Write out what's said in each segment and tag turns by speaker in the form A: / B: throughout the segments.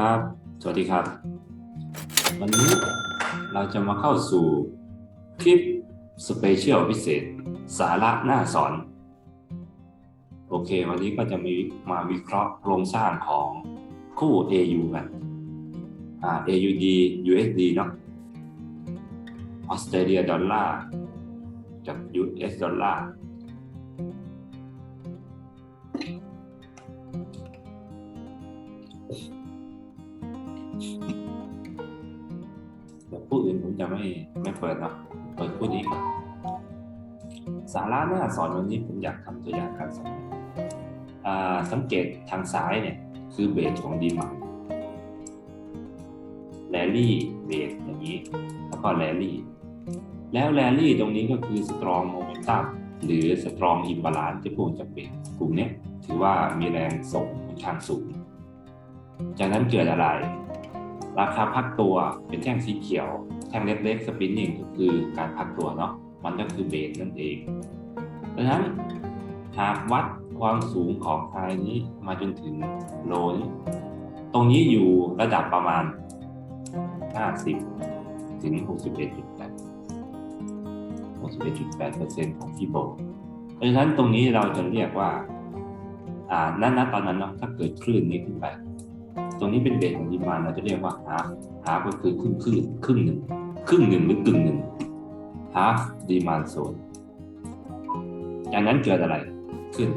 A: ครับ สวัสดีครับ วันนี้เราจะมาเข้าสู่คลิปสเปเชียลพิเศษ สาระหน้าสอน โอเค วันนี้ก็จะมีมาวิเคราะห์โครงสร้างของคู่ AU กันอ่า AUD USD เนาะออสเตรเลียดอลลาร์กับ US ดอลลาร์ จะไม่ไม่เปิดเนาะเปิดผู้นี้ก่อนสาระหน้าสอนวันนี้ผมอยากทำตัวอย่างการสอนอ่าสังเกตทางซ้ายเนี่ยคือเบสของดีมันแรลลี่เบสอย่างนี้ แล้วก็แรลลี่ แล้วแรลลี่ตรงนี้ก็คือสตรองโมเมนตัมหรือสตรองอิมบาลานที่พูดจากเบสกลุ่มเนี้ยถือว่ามีแรงส่งค่อนข้างสูง จากนั้นเกิดอะไร ราคาพักตัวเป็นแท่งสีเขียวแท่งเล็กๆสปินนิ่งก็คือการพักตัวเนาะมันก็คือเบสนั่นเองดังนั้นหากวัดความสูงของไฮนี้มาจนถึงโลนี้ตรงนี้อยู่ระดับประมาณ 50 ถึง 61.8 61.8%ของฟิโบเพราะฉะนั้นตรงนี้เราจะเรียกว่า อ่านั่นนะตอนนั้นเนาะถ้าเกิดคลื่นนี้ขึ้นไป ตรงนี้เป็นเบสของดีมานเราจะเรียกว่า half half ก็คือครึ่งครึ่งครึ่งหนึ่ง ครึ่งหนึ่งหรือกึ่งหนึ่ง half demand zone จากนั้นเกิดอะไรขึ้น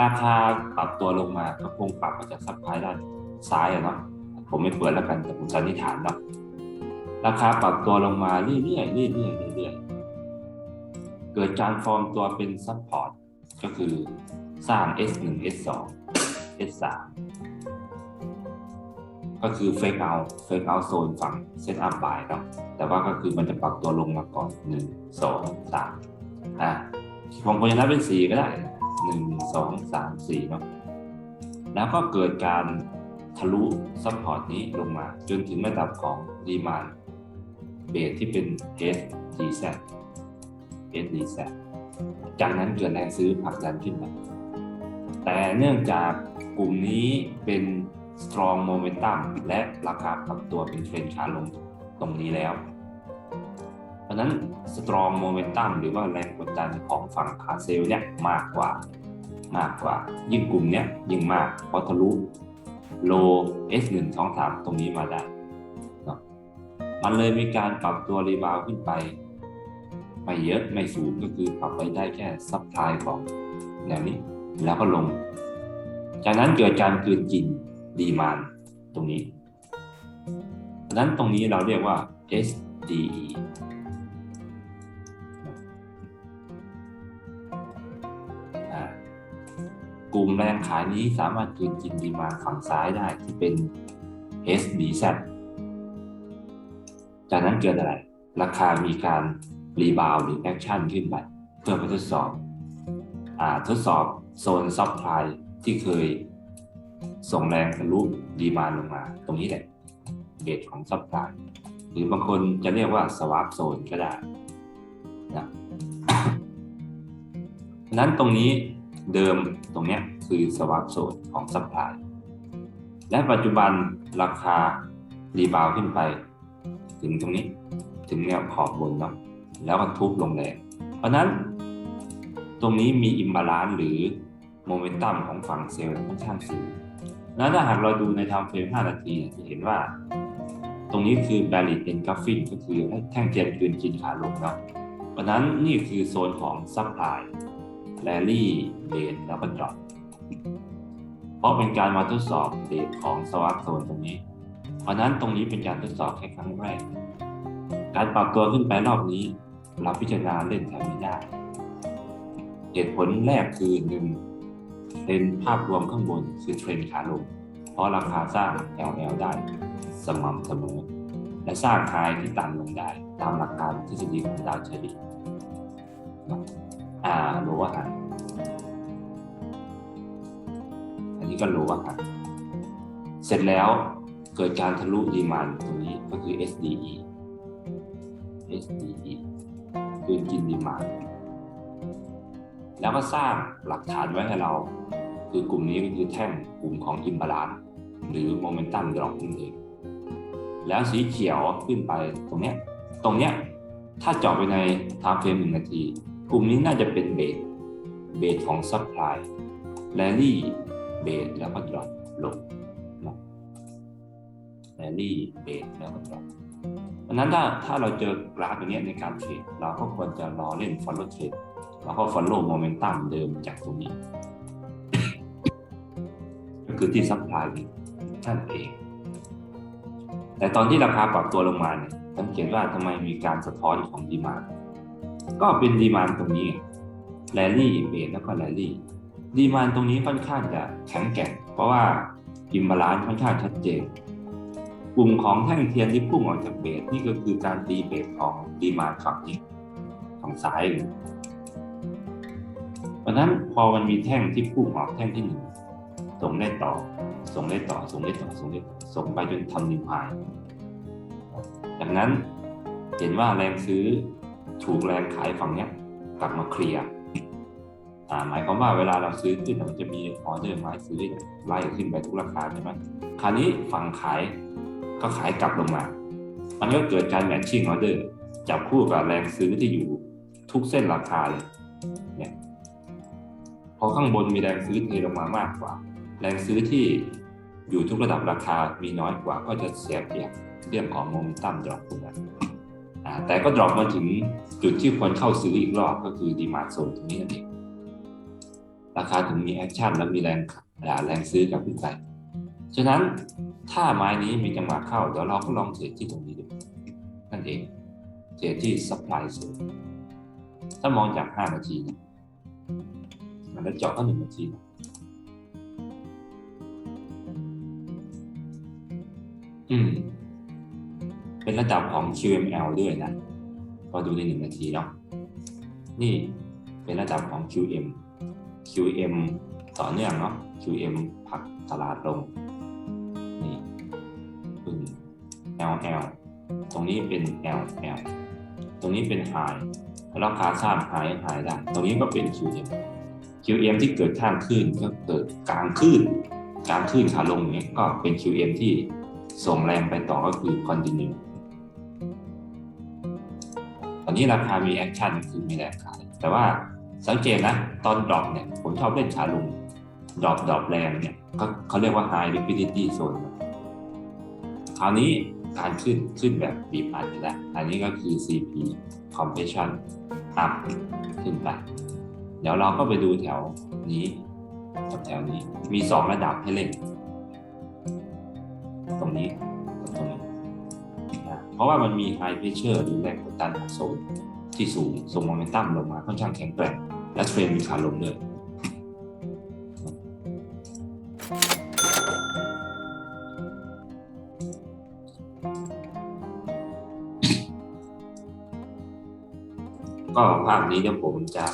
A: ราคาปรับตัวลงมาก็คงปรับมาจากซัพพลายด้านซ้ายอะเนาะผมไม่เปิดแล้วกันแต่ผมสันนิษฐานเนาะราคาปรับตัวลงมาเรื่อยๆเรื่อยๆเรื่อยๆเกิดการฟอร์มตัวเป็นซัพพอร์ตก็คือสร้าง S1 S2 S3 ก็คือเฟกเอาเฟกเอาโซนฝั่งเซตอัพบายเนาะแต่ว่าก็คือมันจะปรับตัวลงมาก่อนหนึ่งสองสามอะผมควรจะนับเป็นสี่ก็ได้หนึ่งสองสามสี่เนาะแล้วก็เกิดการทะลุซัพพอร์ตนี้ลงมา จนถึงระดับของดีมานเบสที่เป็น S D Z S D Z จากนั้นเกิดแรงซื้อผลักดันขึ้นมาแต่เนื่องจากกลุ่มนี้เป็น strong momentum และราคาปรับตัวเป็นเทรนขาลงตรงนี้แล้ว เพราะนั้น strong momentum หรือว่าแรงกดดันของฝั่งขาเซลล์เนี่ยมากกว่ามากกว่า ยิ่งกลุ่มเนี้ยยิ่งมากเพราะทะลุ low S1 2 3 ตรงนี้มาได้เนาะมันเลยมีการปรับตัวรีบาวขึ้นไป ไม่เยอะไม่สูงก็คือปรับไปได้แค่ซับพลายของแนวนี้แล้วก็ลง จากนั้นเกิดการกลืนกิน ดีมานตรงนี้ดังนั้นตรงนี้เราเรียกว่า SDE กลุ่มแรงขายนี้สามารถกลืนกินดีมานฝั่งซ้ายได้ที่เป็น SDZ จากนั้นเกิดอะไร ราคามีการรีบาวหรือแอคชั่นขึ้นไปเพื่อไปทดสอบอทดสอบโซนซับพลายที่เคย ส่งแรงทะลุดีมานลงมา ตรงนี้แหละเบสของซับพลายหรือบางคนจะเรียกว่าสวาปโซนก็ได้นะนั้นตรงนี้เดิมตรงเนี้ยคือสวาปโซนของซัพพลายและปัจจุบันราคารีบาวขึ้นไป ถึงตรงนี้ถึงแนวขอบบนเนาะแล้วก็ทุบลงแรงเพราะนั้นตรงนี้มีอิมบาลานซ์หรือ โมเมนตัมของฝั่งเซลล์ค่อนข้างสูงแล้วถ้าหากเราดูในทม์เฟรม 5 นาทีจะเห็นว่า ตรงนี้คือ valid engulfing ก็คือให้แท่งเทียนคืนกินขาลงเนาะเพราะนั้นนี่คือโซนของ supply แรลลี่เดทแล้วก็ดรอปเพราะเป็นการมาทดสอบเดทของสวัสดโซนตรงนี้ เพราะนั้นตรงนี้เป็นการทดสอบแค่ครั้งแรก การปรับตัวขึ้นไปรอบนี้ เราพิจารณาเล่นแทนไม่ได้เหตุผลแรกคือหนึ่ง เทรนภาพรวมข้างบนคือเทรนขาลง เพราะราคาสร้าง LL ได้สม่ำเสมอ และสร้างไฮที่ต่ำลงได้ ตามหลักการทฤษฎีของดาวเฉลี่ยอ่าโลว่าหันอันนี้ก็โลว่าหันเสร็จแล้วเกิดการทะลุดีมันตรงนี้ก็คือ SDE SDE คือกินดีมัน แล้วก็สร้างหลักฐานไว้ให้เรา คือกลุ่มนี้ก็คือแท่งกลุ่มของอิมบาลานหรือโมเมนตัมดรอปนั่นเอง แล้วสีเขียวขึ้นไปตรงเนี้ยตรงเนี้ยถ้าเจาะไปในไทม์เฟรมหนึ่งนาที กลุ่มนี้น่าจะเป็นเบสเบสของซัพพลายแรลลี่เบสแล้วก็ดรอปลงนะแรลลี่เบสแล้วก็ดรอปเพราะนั้นถ้าถ้าเราเจอกราฟอย่างเงี้ยในการเทรดเราก็ควรจะรอเล่น follow trade แล้วก็ follow momentum เดิมจากตรงนี้ ก็คือที่ซัพพลายนี่นั่นเอง แต่ตอนที่ราคาปรับตัวลงมาเนี่ยสังเกตว่าทำไมมีการสะท้อนของดีมานก็เป็นดีมานตรงนี้แรลลี่เบสแล้วก็แรลลี่ดีมานตรงนี้ค่อนข้างจะแข็งแกร่ง เพราะว่าอิมบาลานซ์ค่อนข้างชัดเจน กลุ่มของแท่งเทียนที่พุ่งออกจากเบสนี่ก็คือการตีเบสของดีมานฝั่งนี้ฝั่งซ้าย ราะฉะนั้นพอมันมีแท่งที่พุ่งออกแท่งที่หนึ่งส่งได้ต่อ ส่งได้ต่อ ส่งได้ต่อ ส่งได้ส่งไปจนทำนิวไฮจากนั้นเห็นว่าแรงซื้อถูกแรงขายฝั่งเนี้ยกลับมาเคลียร์หมายความว่าเวลาเราซื้อขึ้นมันจะมีออเดอร์ไม้ซื้อไล่ขึ้นไปทุกราคาใช่ไหมคราวนี้ฝั่งขายก็ขายกลับลงมา มันก็เกิดการแมทชิ่งออเดอร์จับคู่กับแรงซื้อที่อยู่ทุกเส้นราคาเลยเนี่ย พอข้างบนมีแรงซื้อเทลงมามากกว่า แรงซื้อที่อยู่ทุกระดับราคามีน้อยกว่า ก็จะเสียเปรียบเรื่องของโมเมนตัมดรอปตรงนั้นแต่ก็ดรอปมาถึงจุดที่ควรเข้าซื้ออีกรอบก็คือดีมาโซนตรงนี้นั่นเองราคาถึงมีแอคชั่นและมีแรงแรงซื้อกับขึ้นไปฉะนั้นถ้าไม้นี้มีจังหวะเข้าเดี๋ยวเราก็ลองเทรดที่ตรงนี้ดูนั่นเองเทรดที่ supply โซนถ้ามองจาก 5 นาทีนะแล้วเจาะก็หนึ่งนาทีอืม เป็นระดับของ QML ด้วยนะ ก็ดูในหนึ่งนาทีเนาะ นี่เป็นระดับของ QM QM ต่อเนื่องเนาะ QM ผักตลาดลง นี่ขึ้น LL ตรงนี้เป็น LL ตรงนี้เป็น High แล้วขาสร้าง High High ได้ ตรงนี้ก็เป็น QM QM ที่เกิดข้างขึ้นก็เกิดกลางขึ้นกลางขึ้นขาลงอย่างนี้ยก็เป็น QM ที่ส่งแรงไปต่อก็คือ continue ตอนนี้ราคามีแอคชั่นคือมีแรงขายแต่ว่าสังเกตนะ ตอนดรอปเนี่ยผมชอบเล่นขาลงดรอปดรอปแรงเนี่ยก็เขาเรียกว่า high liquidity zone คราวนี้การขึ้นขึ้นแบบบีบอัดแล้วอันนี้ก็คือ CP compression up ขึ้นไป ดี๋ยวเราก็ไปดูแถวนี้กับแถวนี้มีสองระดับให้เล่นตรงนี้กับตรงนี้นะเพราะว่ามันมี high pressure หรือแรงกดดันของโซนที่สูงส่งโมเมนตัมลงมาค่อนข้างแข็งแกร่ง และเทรนมีขาลงด้วยก็ภาพนี้เดี๋ยวผมจะ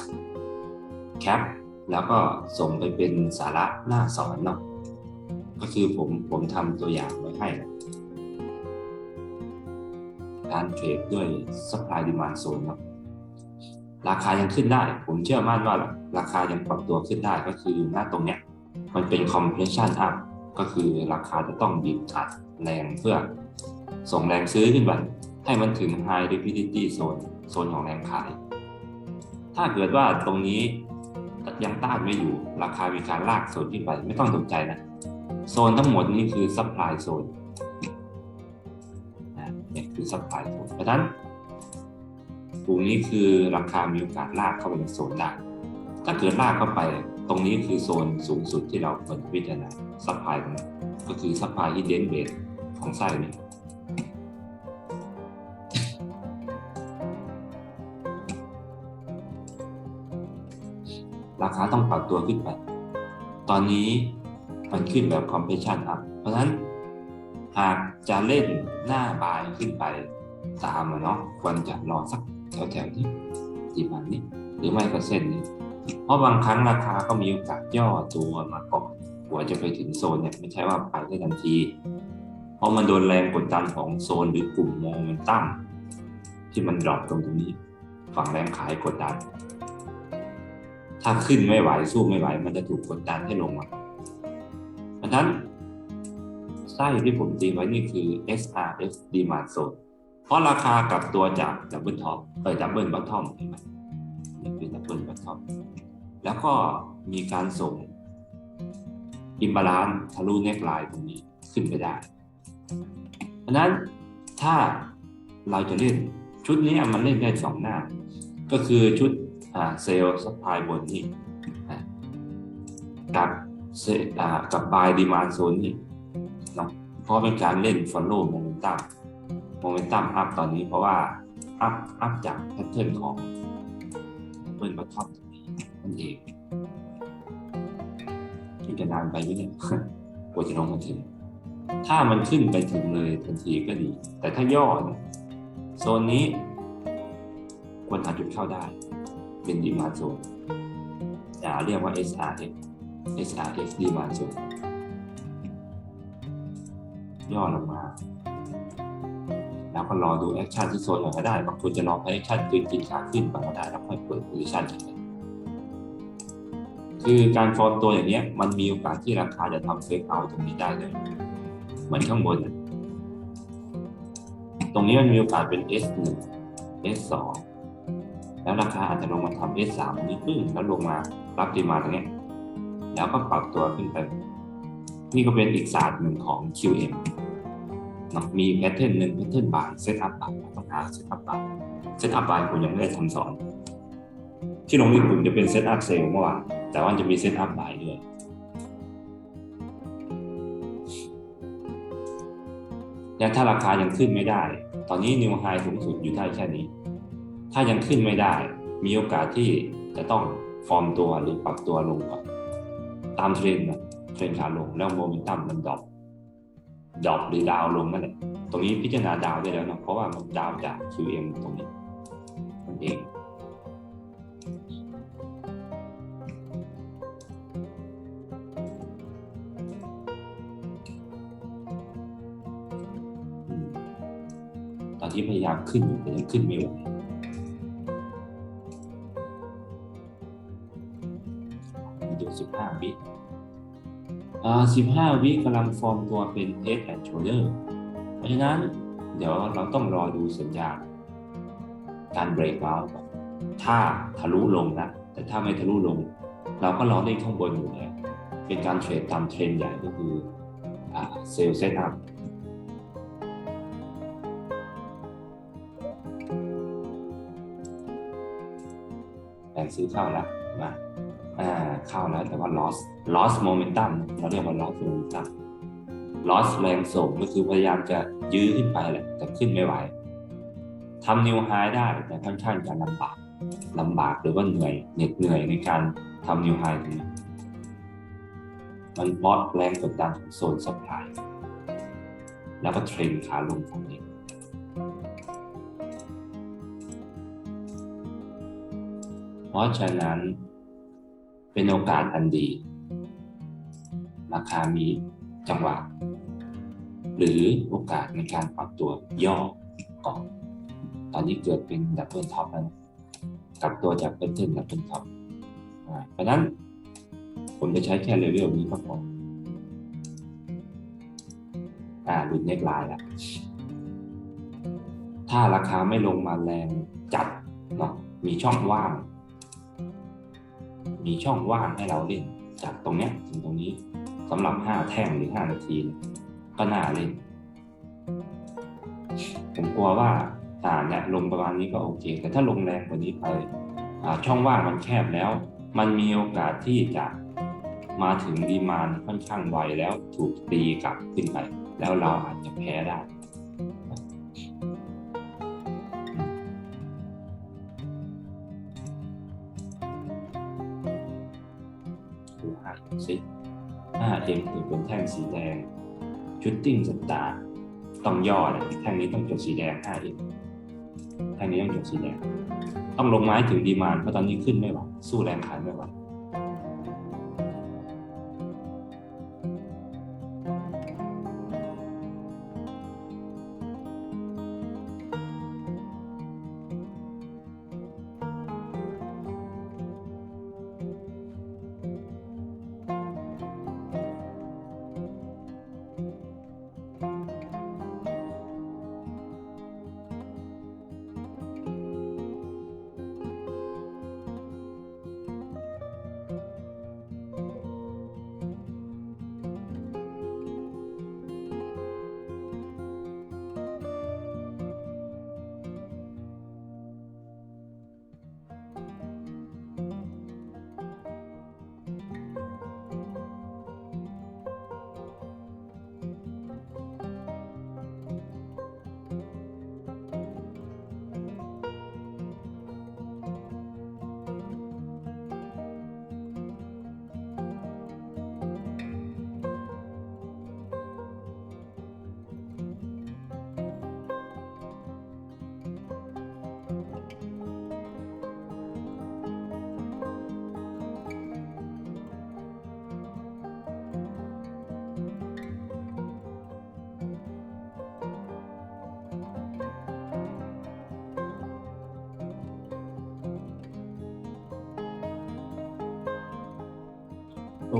A: แคปแล้วก็ส่งไปเป็นสาระหน้าสอนเนาะก็คือผมผมทำตัวอย่างไว้ให้ การเทรดด้วย supply demand zone เนาะราคายังขึ้นได้ ผมเชื่อมั่นว่าราคายังปรับตัวขึ้นได้ก็คือหน้าตรงเนี้ยมันเป็น compression up ก็คือราคาจะต้องบีบอัดแรงเพื่อ ส่งแรงซื้อขึ้นไปให้มันถึง high liquidity zone โซนของแรงขาย ถ้าเกิดว่าตรงนี้ ยังต้านไม่อยู่ ราคามีการลากโซนขึ้นไปไม่ต้องตกใจนะ โซนทั้งหมดนี้คือ supply zone นะเนี่ยคือ supply zone เพราะฉะนั้นกลุ่มนี้คือราคามีโอกาสลากเข้าไปในโซนได้ถ้าเกิดลากเข้าไปตรงนี้คือโซนสูงสุดที่เราควรพิจารณา supply ตรงนี้ก็คือ supply hidden base ของไส้นี้ ราคาต้องปรับตัวขึ้นไป ตอนนี้มันขึ้นแบบ compression up เพราะฉะนั้นหากจะเล่นหน้าบายขึ้นไปตามเนาะควรจะรอสักแถวๆนี้ที่มันนี้ หรือไม่ก็เส้นนี้ เพราะบางครั้งราคาก็มีโอกาสย่อตัวมาก่อนกว่าจะไปถึงโซนเนี่ยไม่ใช่ว่าไปได้ทันที เพราะมันโดนแรงกดดันของโซนหรือกลุ่มโมเมนตัมที่มันดรอปตรงตรงนี้ ฝั่งแรงขายกดดัน ถ้าขึ้นไม่ไหวสู้ไม่ไหว มันจะถูกกดดันให้ลงมาเพราะฉะนั้นไส้ที่ผมตีไว้นี่คือ SRS demand zone เพราะราคากับตัวจากดับเบิลท็อปเออดับเบิลบอททอมเห็นไหมนี่คือดับเบิลบอททอมแล้วก็มีการส่งอิมบาลานทะลุเน็กไลน์ตรงนี้ขึ้นไปได้เพราะฉะนั้นถ้าเราจะเล่นชุดนี้มันเล่นได้สองหน้า ก็คือชุด เซลล์สปายบนนี่กับเซอ่ากับบายดีมานโซนนี่เนาะเพราะเป็นการเล่นฟอลโล่โมเมนตัมโมเมนตัมอัพตอนนี้เพราะว่าอัพอัพจากแพทเทิร์นของเปิลบัตทอมตรงนี้นั่นเองที่จะนานไปไหมเนี่ยกว่าจะลงมาถึง ถ้ามันขึ้นไปถึงเลยทันทีก็ดี แต่ถ้าย่อเนี่ยโซนนี้ควรหาจุดเข้าได้ เป็นดีมาโซนอย่าเรียกว่า SRX SRX ดีมาโซนย่อลงมา แล้วก็รอดูแอคชั่นที่โซนก่อนก็ได้บางคนจะรอให้แอคชั่นตื่นกินขาขึ้นบางก็ได้แล้วค่อยเปิดโพซิชันกันคือการฟอร์มตัวอย่างเนี้ยมันมีโอกาสที่ราคาจะทำเฟกเอาตรงนี้ได้เลยเหมือนข้างบน ตรงนี้มันมีโอกาสเป็น S1 S2 แล้วราคาอาจจะลงมาทำ S3 นิดนึงแล้วลงมารับดีมาตรงเนี้ยแล้วก็ปรับตัวขึ้นไป นี่ก็เป็นอีกศาสตร์หนึ่งของ QM นะมีแพทเทิร์นหนึ่งแพทเทิร์นบายเซตอัพบายต้องหาเซตอัพบายเซตอัพบายผมยังไม่ได้ทำสอน ที่ลงที่ผมจะเป็นเซตอัพเซลล์เมื่อวานแต่ว่าจะมีเซตอัพบายด้วยและถ้าราคายังขึ้นไม่ได้ ตอนนี้นิวไฮสูงสุดอยู่ได้แค่นี้ ถ้ายังขึ้นไม่ได้ มีโอกาสที่จะต้องฟอร์มตัวหรือปรับตัวลงก่อนตามเทรนด์นะเทรนด์ขาลงแล้วโมเมนตัมมันดรอปดรอปหรือดาวลงนั่นแหละตรงนี้พิจารณาดาวได้แล้วนะเพราะว่ามันดาวจาก QM ตรงนี้นั่นเองตอนที่พยายามขึ้นอยู่แต่ยังขึ้นไม่ไหว วิอ่าสิบห้าวิกำลังฟอร์มตัวเป็น head and shoulder เพราะฉะนั้นเดี๋ยวเราต้องรอดูสัญญาณการเบรกเอาก่อนถ้าทะลุลงนะ แต่ถ้าไม่ทะลุลง เราก็รอเล่นข้างบนอยู่แล้วเป็นการเทรดตามเทรนใหญ่ก็คือเซลล์เซตอัพแรงซื้อเข้าแล้วมา เข้าแล้วแต่ว่า loss loss momentum เราเรียกว่า loss momentum loss แรงส่งก็คือพยายามจะยื้อขึ้นไปแหละแต่ขึ้นไม่ไหวทำ new high ได้แต่ค่อนข้างจะลำบากลำบากหรือว่าเหนื่อยเหน็ดเหนื่อยในการทำ new high ตรงนี้มันเพราะแรงกดดันของโซน supply แล้วก็เทรนขาลงฝั่งนี้เพราะฉะนั้น เป็นโอกาสอันดี ราคามีจังหวะ หรือโอกาสในการปรับตัวย่อก่อนตอนนี้เกิดเป็นดับเบิลท็อปแล้วนะกลับตัวจากเป็นเทนดับเบิลท็อปเพราะฉะนั้นผมจะใช้แค่เลเวลนี้ก็พออ่าหลุดเน็กไลน์ละถ้าราคาไม่ลงมาแรงจัดเนาะมีช่องว่าง มีช่องว่างให้เราเล่น จากตรงเนี้ยถึงตรงนี้สำหรับ 5 แท่งหรือ 5 นาที ก็น่าเล่น ผมกลัวว่าอ่าเนี่ยลงประมาณนี้ก็โอเค แต่ถ้าลงแรงกว่านี้ไปช่องว่างมันแคบแล้ว มันมีโอกาสที่จะมาถึงดีมานค่อนข้างไวแล้วถูกตีกลับขึ้นไป แล้วเราอาจจะแพ้ได้ ห้าเอ็มคือเป็นแท่งสีแดงชุดติ้งสตาร์ต้องย่อนะแท่งนี้ต้องจดสีแดงห้เอ็มแท่งนี้ต้องจดสีแดง ต้องลงไม้ถึงดีมานเพราะตอนนี้ขึ้นไม่ไหวสู้แรงขายไม่ไหว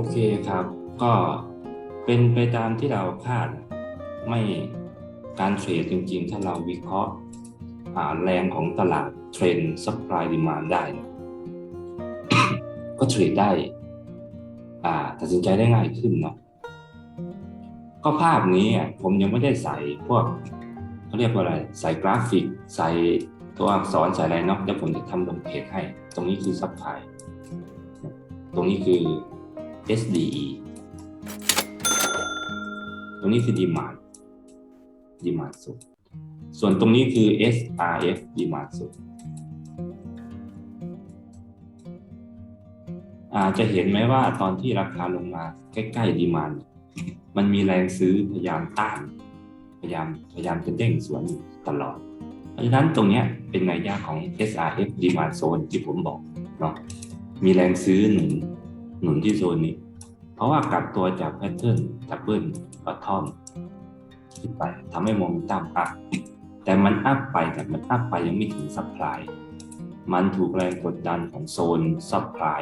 A: เคครับ ก็เป็นไปตามที่เราคาดไม่การเทรดจริงๆ ถ้าเราวิเคราะห์อ่าแรงของตลาดเทรนด์ supply demand ได้ ก็เทรดได้ตัดสินใจได้ง่ายขึ้นเนาะก็ภาพนี้ผมยังไม่ได้ใส่พวกเขาเรียกว่าอะไร ใส่กราฟิก ใส่ตัวอักษรใส่อะไรเนาะเดี๋ยวผมจะทำลงเพจให้ ตรงนี้คือ supply ตรงนี้คือ SDE ตรงนี้คือ demand demand สุด ส่วนตรงนี้คือ SRF demand สุดอาจะเห็นไหมว่าตอนที่ราคาลงมาใกล้ๆ demand มันมีแรงซื้อพยายามต้าน พยายามพยายามจะเด้งสวนอยู่ตลอด เพราะฉะนั้นตรงเนี้ยเป็นนัยยะของ SRF demand zone ที่ผมบอกเนาะมีแรงซื้อหนุน หนุนที่โซนนี้ เพราะว่ากลับตัวจากแพทเทิร์นดับเบิลบอททอมขึ้นไปทำให้โมเมนตัมอัพแต่มันอัพไปแต่มันอัพไปยังไม่ถึงซัพพลายมันถูกแรงกดดันของโซนซัพพลาย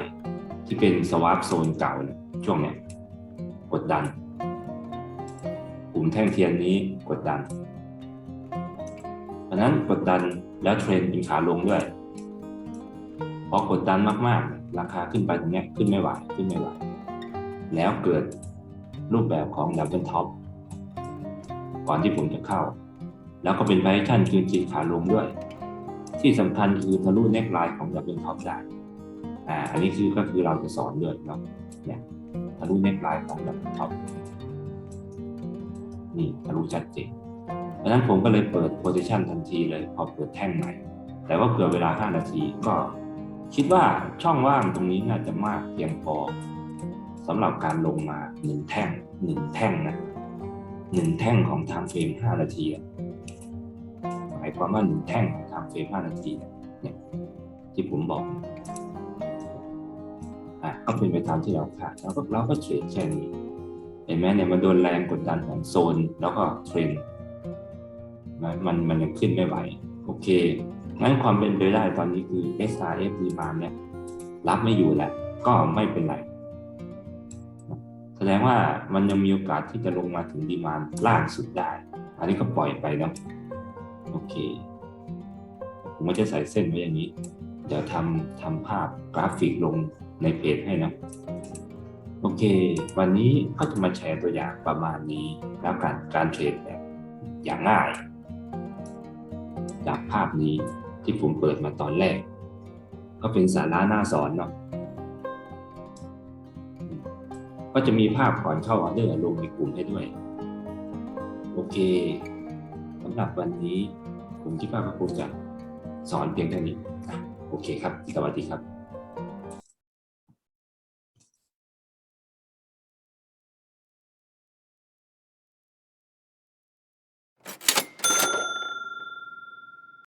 A: ที่เป็นสวาปโซนเก่าเนี่ยช่วงเนี้ยกดดันกลุ่มแท่งเทียนนี้กดดัน เพราะนั้นกดดันแล้วเทรนด์เป็นขาลงด้วยพอกดดันมากๆ ราคาขึ้นไปตรงนี้ขึ้นไม่ไหวขึ้นไม่ไหวแล้วเกิดรูปแบบของดับเบิลท็อปก่อนที่ผมจะเข้า แล้วก็เป็นไพชั่นคืนจีขาลงด้วย ที่สำคัญคือทะลุเน็กไลน์ของดับเบิลท็อปได้อ่าอันนี้คือก็คือเราจะสอนด้วยเนาะเนี่ยทะลุเน็กไลน์ของดับเบิลท็อปนี่ทะลุชัดเจนเพราะฉะนั้นผมก็เลยเปิดโพซิชันทันทีเลยพอเปิดแท่งใหม่แต่ว่าเผื่อเวลา 5 นาทีก็ คิดว่าช่องว่างตรงนี้น่าจะมากเพียงพอสำหรับการลงมาหนึ่งแท่งหนึ่งแท่งนะหนึ่งแท่งของทม์เฟรม5นาทีหมายความว่าหนึ่งแท่งของทม์เฟรม5นาทีเนี่ยที่ผมบอกอะก็เป็นไปตามที่เราคาดแล้วก็เราก็เทรดแค่นี้เห็นไหมเนี่ยมันโดนแรงกดดันของโซนแล้วก็เทรนมันมันมันยังขึ้นไม่ไหวโอเค งั้นความเป็นไปได้ตอนนี้คือ SRF demand เนี่ยรับไม่อยู่แหละ ก็ไม่เป็นไร แสดงว่ามันยังมีโอกาสที่จะลงมาถึงดีมานล่างสุดได้ อันนี้ก็ปล่อยไปเนาะโอเค ผมก็จะใส่เส้นไว้อย่างนี้ เดี๋ยวทำทำภาพกราฟิกลงในเพจให้นะโอเค วันนี้ก็จะมาแชร์ตัวอย่างประมาณนี้ แล้วการการเทรดแบบอย่างง่าย จากภาพนี้ ที่ผมเปิดมาตอนแรก ก็เป็นสาระหน้าสอนเนาะก็จะมีภาพก่อนเข้าออเดอร์ลงในกลุ่มให้ด้วย โอเคสำหรับวันนี้ผมคิดว่าก็คงจะสอนเพียงเท่านี้ โอเคครับ สวัสดีครับ